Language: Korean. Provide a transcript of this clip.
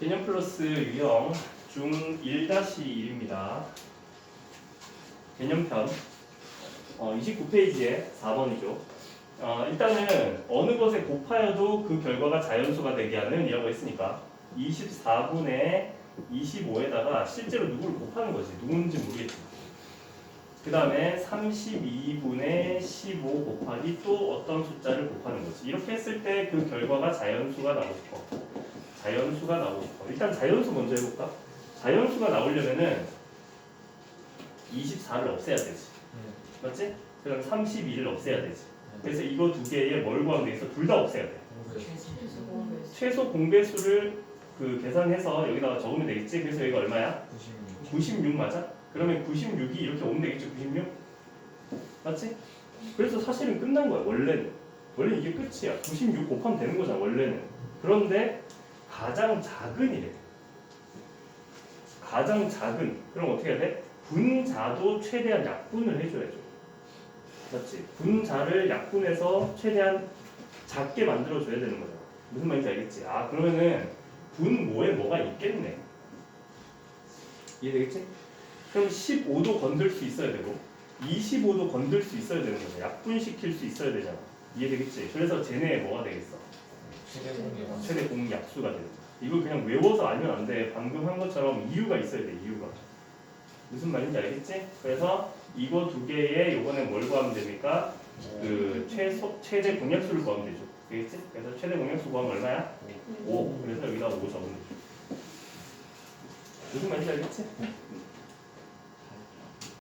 개념 플러스 유형 중 1-1입니다. 개념편 어, 29페이지에 4번이죠. 어, 일단은 어느 것에 곱하여도 그 결과가 자연수가 되게 하는 이라고 했으니까 24분의 25에다가 실제로 누구를 곱하는 거지. 누군지 모르겠지. 그 다음에 32분의 15 곱하기 또 어떤 숫자를 곱하는 거지. 이렇게 했을 때 그 결과가 자연수가 나오고 싶어. 자연수가 나오고. 일단 자연수 먼저 해볼까? 자연수가 나오려면은 24를 없애야 되지. 맞지? 그다음 32를 없애야 되지. 그래서 이거 두 개에 뭘 구하면 돼 있어? 둘다 없애야 돼. 최소 공배수를 그 계산해서 여기다가 적으면 되겠지. 그래서 여기가 얼마야? 96 맞아? 그러면 96이 이렇게 오면 되겠죠. 96? 맞지? 그래서 사실은 끝난 거야. 원래는. 원래 이게 끝이야. 96 곱하면 되는 거잖아. 원래는. 그런데 가장 작은 이래. 가장 작은. 그럼 어떻게 해야 돼? 분자도 최대한 약분을 해줘야죠. 맞지? 분자를 약분해서 최대한 작게 만들어줘야 되는 거잖아. 무슨 말인지 알겠지? 아 그러면은 분 뭐에 뭐가 있겠네. 이해되겠지? 그럼 15도 건들 수 있어야 되고 25도 건들 수 있어야 되는 거잖아. 약분시킬 수 있어야 되잖아. 이해되겠지? 그래서 쟤네 뭐가 되겠어? 최대 공약수가 되는 거야. 이걸 그냥 외워서 알면 안 돼. 방금 한 것처럼 이유가 있어야 돼. 이유가. 무슨 말인지 알겠지? 그래서 이거 두 개에 요번에 뭘 구하면 됩니까? 그 최소 최대 공약수를 구하면 되죠. 되겠지? 그래서 최대 공약수 구하면 얼마야? 5. 그래서 여기다 5 적으면 되죠. 무슨 말인지 알겠지?